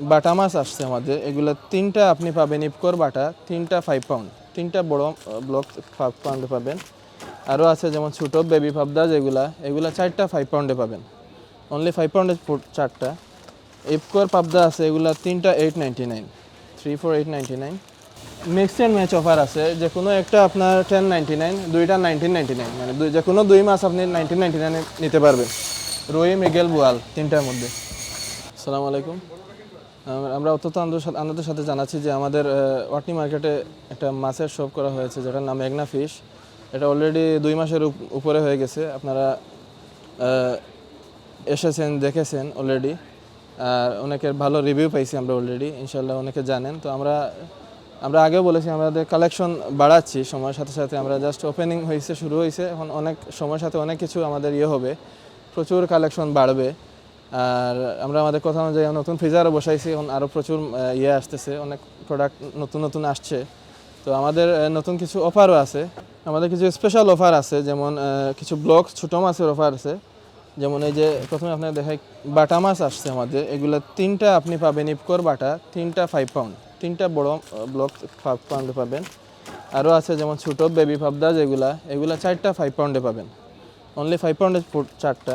বাটা মাছ আসছে আমাদের। এগুলো তিনটা আপনি পাবেন ইপকোর বাটা, তিনটা ফাইভ পাউন্ড তিনটা বড় ব্লক ফাইভ পাউন্ডে পাবেন। আরও আছে যেমন ছোটো বেবি পাবদা যেগুলা, এগুলা চারটা ফাইভ পাউন্ডে পাবেন। অনলি ফাইভ পাউন্ডে চারটা। ইপকোর পাবদা আছে, এগুলা তিনটা eight ninety nine three four eight ninety nine mix and match offer আছে যে কোনো একটা আপনার টেন নাইনটি নাইন দুইটা নাইনটিন নাইনটি নাইন মানে দুই- যে কোনো দুই মাস আপনি নাইনটিন নাইনটি নাইনে নিতে পারবেন। রুই, মিগেল, বোয়াল, তিনটার মধ্যে। আসসালামু আলাইকুম। আমরা অত্যন্ত আনন্দের সাথে- জানাচ্ছি যে আমাদের ওয়াটনি মার্কেটে একটা মাছের শপ করা হয়েছে, যেটার নাম মেঘনা ফিশ এটা অলরেডি দুই মাসের উপ- উপরে হয়ে গেছে। আপনারা এসেছেন, দেখেছেন অলরেডি আর অনেকের ভালো রিভিউ পাইছি আমরা অলরেডি ইনশাল্লাহ অনেকে জানেন। তো আমরা আমরা আগেও বলেছি আমাদের কালেকশন বাড়াচ্ছি সময়ের সাথে সাথে, আমরা জাস্ট ওপেনিং হয়েছে শুরু হয়েছে এখন অনেক, সময়ের সাথে অনেক কিছু আমাদের ইয়ে হবে। প্রচুর কালেকশন বাড়বে। আর আমরা আমাদের কথা অনুযায়ী নতুন ফ্রিজারও বসাইছি, এখন আরও প্রচুর ইয়ে আসতেছে, অনেক প্রোডাক্ট নতুন নতুন আসছে। তো আমাদের নতুন কিছু অফারও আছে। আমাদের কিছু স্পেশাল অফার আছে, যেমন কিছু ব্লক ছোটো মাছের অফার আছে। যেমন এই যে প্রথমে আপনার দেখাই, বাটা মাছ আসছে আমাদের। এগুলো তিনটা আপনি পাবেন ইপকোর বাটা, তিনটা ফাইভ পাউন্ড তিনটা বড় ব্লক ফাইভ পাউন্ডে পাবেন। আরও আছে যেমন ছোটো বেবি পাবদা যেগুলা, এগুলা চারটা ফাইভ পাউন্ডে পাবেন। অনলি ফাইভ পাউন্ডে চারটা।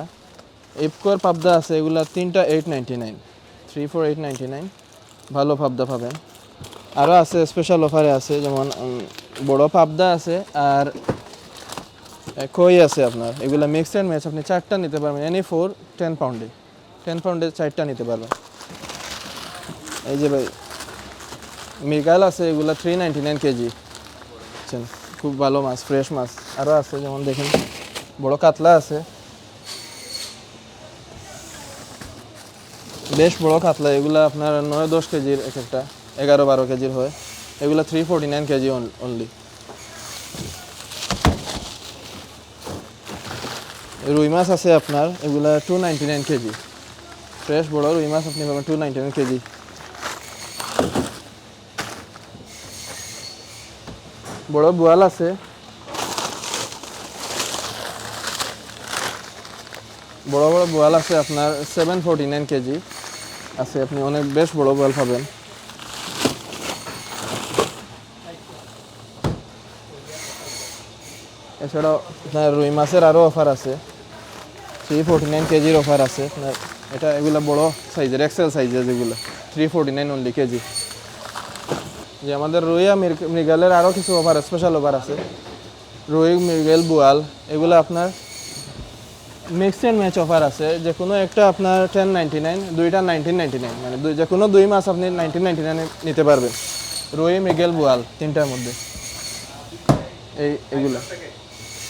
ইপকোর পাবদা আছে, এগুলা তিনটা eight ninety nine three four eight ninety nine ভালো পাবদা পাবেন। আরও আছে স্পেশাল অফারে আছে, যেমন বড় পাবদা আছে, আর কই আছে আপনার? এগুলো মিক্স অ্যান্ড ম্যাচ আপনি চারটা নিতে পারবেন এনি ফোর টেন পাউন্ডে টেন পাউন্ডে চারটা নিতে পারবেন। এই যে ভাই, মৃগাল আছে, এগুলো থ্রি নাইনটি নাইন কেজি। খুব ভালো মাছ ফ্রেশ মাছ। আরও আছে, যেমন দেখেন, বড় কাতলা আছে। বেশ বড় কাতলা, এগুলো আপনার নয় দশ কেজির এক একটা, এগারো বারো কেজির হয়। এগুলো three forty nine kg only রুই মাছ আছে আপনার, এগুলা two ninety nine kg. Fresh বড় রুই মাছ আপনি পাবেন টু নাইনটি নাইন কেজি। বড় বোয়াল আছে। বড় বড় বোয়াল আছে আপনার সেভেন ফোরটি নাইন কেজি। আছে, আপনি অনেক বেশ বড় বোয়াল পাবেন। এছাড়াও আপনার রুই মাছের আরও অফার আছে। থ্রি ফোরটি নাইন কেজির অফার আছে। আপনার এটা এগুলো বড় সাইজের এক্সেল সাইজের যেগুলো। Three forty nine only kg যে আমাদের রুই আর মৃগালের আরও কিছু অফার স্পেশাল অফার আছে। রুই, মৃগেল, বোয়াল, এগুলো আপনার মিক্স অ্যান্ড ম্যাচ অফার আছে, যে কোনো একটা আপনার টেন নাইনটি নাইন দুইটা নাইনটিন নাইনটি নাইন মানে দুই যে কোনো দুই মাস আপনি নাইনটিন নাইনটি নাইনে নিতে পারবেন। রুই, মৃগেল, বোয়াল, তিনটার মধ্যে। এই এগুলা।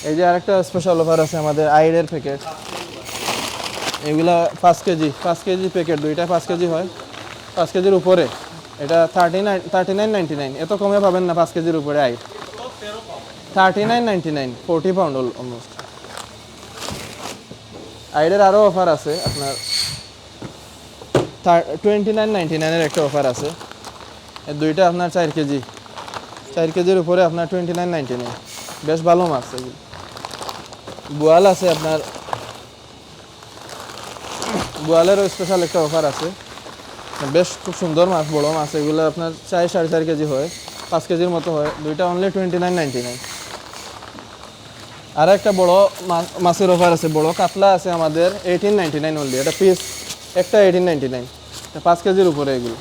এই যে আরেকটা স্পেশাল অফার আছে আমাদের আইডের প্যাকেট এগুলা পাঁচ কেজি পাঁচ কেজি প্যাকেট দুইটা পাঁচ কেজি হয়। পাঁচ কেজির উপরে। এটা thirty nine thirty nine ninety nine এত কমে পাবেন না পাঁচ কেজির উপরে I'd. Thirty nine ninety nine forty pound almost আইডের আরও অফার আছে, আপনার টোয়েন্টি নাইন নাইনটি নাইনের একটা অফার আছে। দুইটা আপনার চার কেজি। চার কেজির উপরে আপনার টোয়েন্টি নাইন নাইনটি নাইন বেশ ভালো মাছ এগুলো। বোয়াল আছে আপনার। বোয়ালেরও স্পেশাল একটা অফার আছে। বেশ খুব সুন্দর মাছ বড় মাছ এগুলো আপনার চার সাড়ে চার কেজি হয়। পাঁচ কেজির মতো হয়। দুইটা only twenty nine ninety nine আর একটা বড় মাছের অফার আছে, বড় কাতলা আছে আমাদের এইটিন নাইনটি নাইন অনলি এটা পিস একটা এইটিন নাইনটি নাইন পাঁচ কেজির উপরে এগুলো,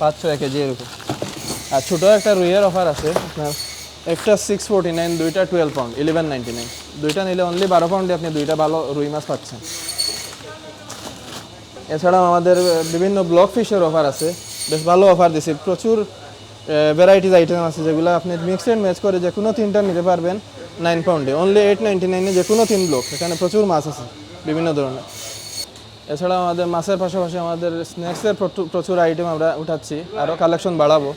পাঁচ ছয় কেজি এরকম আর ছোটো একটা রুইয়ের অফার আছে, আপনার একটা সিক্স ফোরটি নাইন দুইটা twelve pound eleven ninety nine দুইটা নিলে অনলি বারো পাউন্ডে আপনি দুইটা ভালো রুই মাছ পাচ্ছেন। এছাড়াও আমাদের বিভিন্ন ব্লক ফিশের অফার আছে, বেশ ভালো অফার দিছে, প্রচুর ভ্যারাইটিস আইটেম আছে যেগুলো আপনি মিক্স অ্যান্ড ম্যাচ করে যে কোনো তিনটা নিতে পারবেন। নাইন পাউন্ডে অনলি এইট নাইনটি নাইনে যে কোনো তিন ব্লক এখানে প্রচুর মাছ আছে, বিভিন্ন ধরনের। এছাড়া আমাদের মাছের পাশাপাশি আমাদের স্ন্যাক্সের প্রচুর আইটেম আমরা উঠাচ্ছি, আরও কালেকশন বাড়াবো।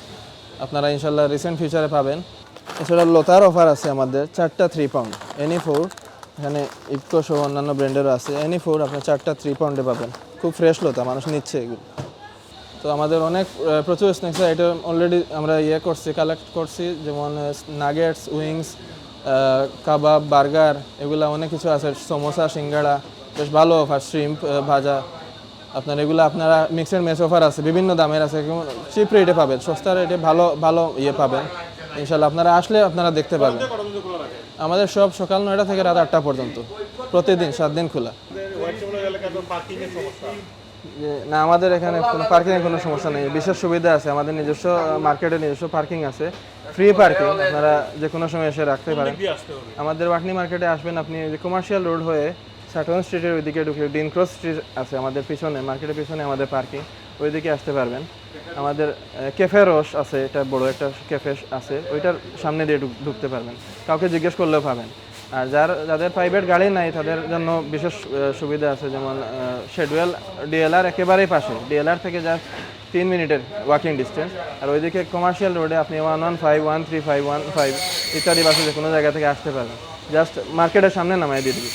আপনারা ইনশাল্লাহ রিসেন্ট ফিউচারে পাবেন। এছাড়া লতার অফার আছে আমাদের, চারটা থ্রি পাউন্ড এনি ফোর এখানে ইফকো সহ অন্যান্য ব্র্যান্ডেরও আছে এনি ফোর আপনার চারটা থ্রি পাউন্ডে পাবেন। খুব ফ্রেশ লতা, মানুষ নিচ্ছে এগুলো। তো আমাদের অনেক প্রচুর স্ন্যাক্সের আইটেম অলরেডি আমরা ইয়ে করছি কালেক্ট করছি, যেমন নাগেটস উইংস কাবাব, বার্গার, এগুলা অনেক কিছু আছে। সমোসা, সিঙ্গাড়া, বেশ ভালো অফার শ্রিম্প ভাজা। আপনার এগুলো আপনারা মিক্সড মেস অফার আছে, বিভিন্ন দামের আছে চিপ রেটে পাবেন, সস্তা রেটে ভালো ভালো ইয়ে পাবেন। ইনশাল্লাহ আপনারা আসলে আপনারা দেখতে পাবেন আমাদের সব সকাল নয়টা থেকে রাত আটটা পর্যন্ত। প্রতিদিন, সাত দিন খোলা। না আমাদের এখানে কোনো পার্কিংয়ের কোনো সমস্যা নেই। বিশেষ সুবিধা আছে আমাদের নিজস্ব মার্কেটে নিজস্ব পার্কিং আছে। ফ্রি পার্কিং আপনারা যে কোনো সময় এসে রাখতে পারেন। আমাদের বাটনি মার্কেটে আসবেন আপনি যে কমার্শিয়াল রোড হয়ে সাটন স্ট্রিটের ওইদিকে ঢুকলে ডিন ক্রস স্ট্রিট আছে আমাদের পিছনে মার্কেটের পিছনে আমাদের পার্কিং ওইদিকে আসতে পারবেন। আমাদের ক্যাফে রস আছে এটা বড় একটা ক্যাফে আছে ওইটার সামনে দিয়ে ঢুক- ঢুকতে পারবেন। কাউকে জিজ্ঞেস করলেও পাবেন। আর যার যাদের প্রাইভেট গাড়ি নাই, তাদের জন্য বিশেষ সুবিধা আছে, যেমন শেডুয়েল ডিএলআর একেবারেই পাশে ডিএলআর থেকে যা তিন মিনিটের ওয়াকিং ডিস্টেন্স আর ওইদিকে কমার্শিয়াল রোডে আপনি one one five one three five one five ইত্যাদি বাসে যে কোনো জায়গা থেকে আসতে পারবেন। জাস্ট মার্কেটের সামনে নামাই দিয়ে দিবি।